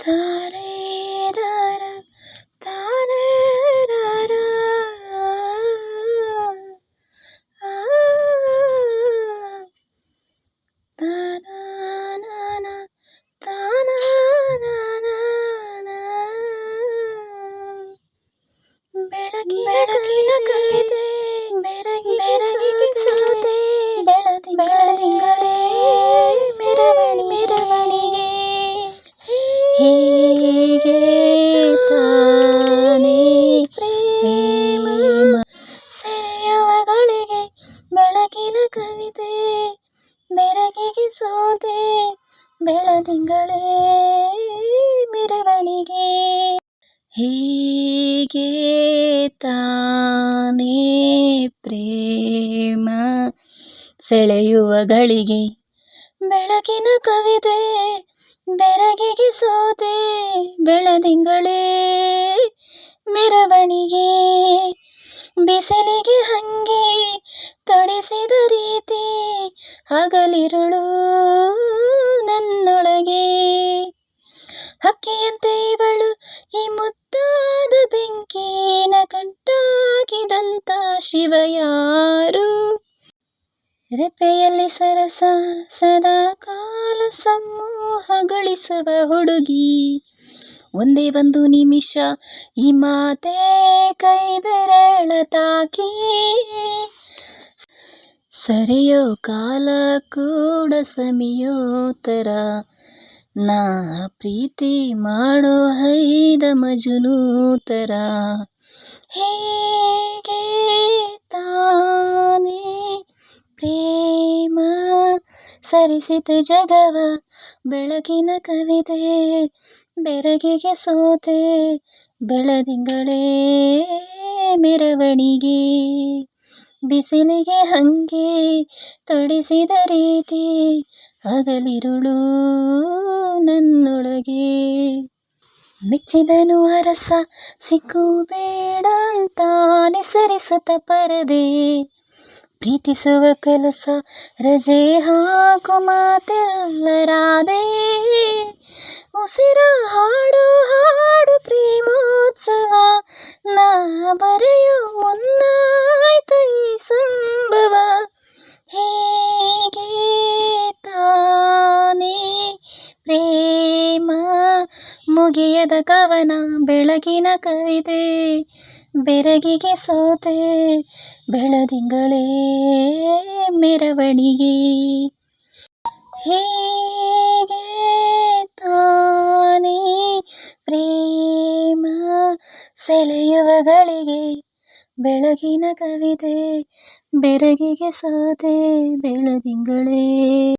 está ಹೀಗೆ ತಾನೇ ಪ್ರೇಮ ಸೆರೆಯುವಗಳಿಗೆ ಬೆಳಗಿನ ಕವಿತೆ, ಬೆರಗಿಗೆ ಸೋದೆ ಬೆಳದಿಂಗಳೇ ಮೆರವಣಿಗೆ. ಹೀಗೆ ತಾನೇ ಪ್ರೇಮ ಸೆಳೆಯುವಗಳಿಗೆ ಬೆಳಕಿನ ಕವಿತೆ ಬೆರಗಿಗೆ ಸೋದೆ ಬೆಳದಿಂಗಳೇ ಮೆರವಣಿಗೆ. ಬಿಸಿಲಿಗೆ ಹಂಗೆ ತೊಡಿಸಿದ ರೀತಿ ಹಗಲಿರುಳು ನನ್ನೊಳಗೆ. ಹಕ್ಕಿಯಂತೆ ಇವಳು ಈ ಮುದ್ದಾದ ಬೆಂಕಿನ ಕಂಟಾಕಿದಂತ ಶಿವ ಯಾರು ರೆಪೆಯಲ್ಲಿ ಸರಸ, ಸದಾ ಕಾಲ ಸಮೂಹಗಳಿಸುವ ಹುಡುಗಿ. ಒಂದೇ ಒಂದು ನಿಮಿಷ, ಈ ಮಾತೆ ಕೈ ಬೆರಳ ತಾಕಿ. ಸರಿಯೋ ಕಾಲ ಕೂಡ ಸಮಿಯೋತರ ನಾ ಪ್ರೀತಿ ಮಾಡೋ ಹೈದ ಮಜುನೂತರ. ಹೇಗೆ ತಾನೇ ಪ್ರೇಮ ಸರಿಸಿತು ಜಗವ ಬೆಳಕಿನ ಕವಿತೆ, ಬೆರಗಿಗೆ ಸೋತೆ, ಬೆಳದಿಂಗಳೇ ಮೆರವಣಿಗೆ. ಬಿಸಿಲಿಗೆ ಹಂಗೆ ತೊಡಿಸಿದ ರೀತಿ ಹಗಲಿರುಳು ನನ್ನೊಳಗೆ. ಮೆಚ್ಚಿದನು ಅರಸ ಸಿಕ್ಕು ಬೇಡ ಸರಿಸುತ್ತ ಪರದೆ ಪ್ರೀತಿಸುವ ಕೆಲಸ ರಜೆ ಹಾಕು ಮಾತೆಲ್ಲರಾದೆ ಉಸಿರ ಹಾಡು ಹಾಡು ಪ್ರೇಮೋತ್ಸವ ನಾ ಬರೆಯೋ ಮುನ್ನಾಯ್ತು ಈ ಸಂಭವ ಮುಗಿಯದ ಕವನ ಬೆಳಗಿನ ಕವಿತೆ. ಬೆರಗಿಗೆ ಸೋತೆ ಬೆಳದಿಂಗಳೇ ಮೆರವಣಿಗೆ. ಹೀಗೆ ತಾನೇ ಪ್ರೇಮ ಸೆಳೆಯುವಗಳಿಗೆ ಬೆಳಗಿನ ಕವಿತೆ. ಬೆರಗಿಗೆ ಸೋತೆ ಬೆಳದಿಂಗಳೇ